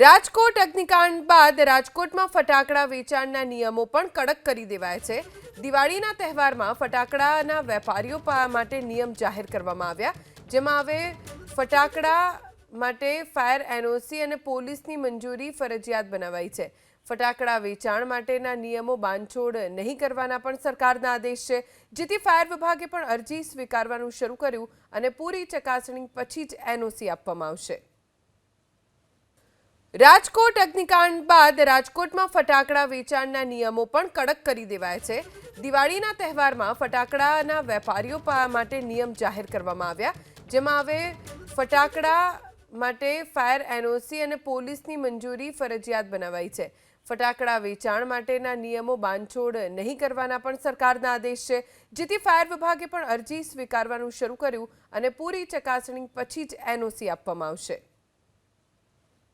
રાજકોટ અગ્નિકાંડ બાદ રાજકોટમાં ફટાકડા વેચાણના નિયમો પણ કડક કરી દેવાય છે. દિવાળીના તહેવારમાં ફટાકડાના વેપારીઓ માટે નિયમ જાહેર કરવામાં આવ્યા, જેમાં હવે ફટાકડા માટે ફાયર એનઓસી અને પોલીસની મંજૂરી ફરજિયાત બનાવાઈ છે. ફટાકડા વેચાણ માટેના નિયમો બાંધછોડ નહીં કરવાના પણ સરકારના આદેશ છે, જેથી ફાયર વિભાગે પણ અરજી સ્વીકારવાનું શરૂ કર્યું અને પૂરી ચકાસણી પછી જ એનઓસી આપવામાં આવશે. રાજકોટ અગ્નિકાંડ બાદ રાજકોટમાં ફટાકડા વેચાણના નિયમો પણ કડક કરી દેવાય છે. દિવાળીના તહેવારમાં ફટાકડાના વેપારીઓ માટે નિયમ જાહેર કરવામાં આવ્યા, જેમાં હવે ફટાકડા માટે ફાયર એનઓસી અને પોલીસની મંજૂરી ફરજિયાત બનાવાઈ છે. ફટાકડા વેચાણ માટેના નિયમો બાંધછોડ નહીં કરવાના પણ સરકારના આદેશ છે. જેથી ફાયર વિભાગે પણ અરજી સ્વીકારવાનું શરૂ કર્યું અને પૂરી ચકાસણી પછી જ એનઓસી આપવામાં આવશે.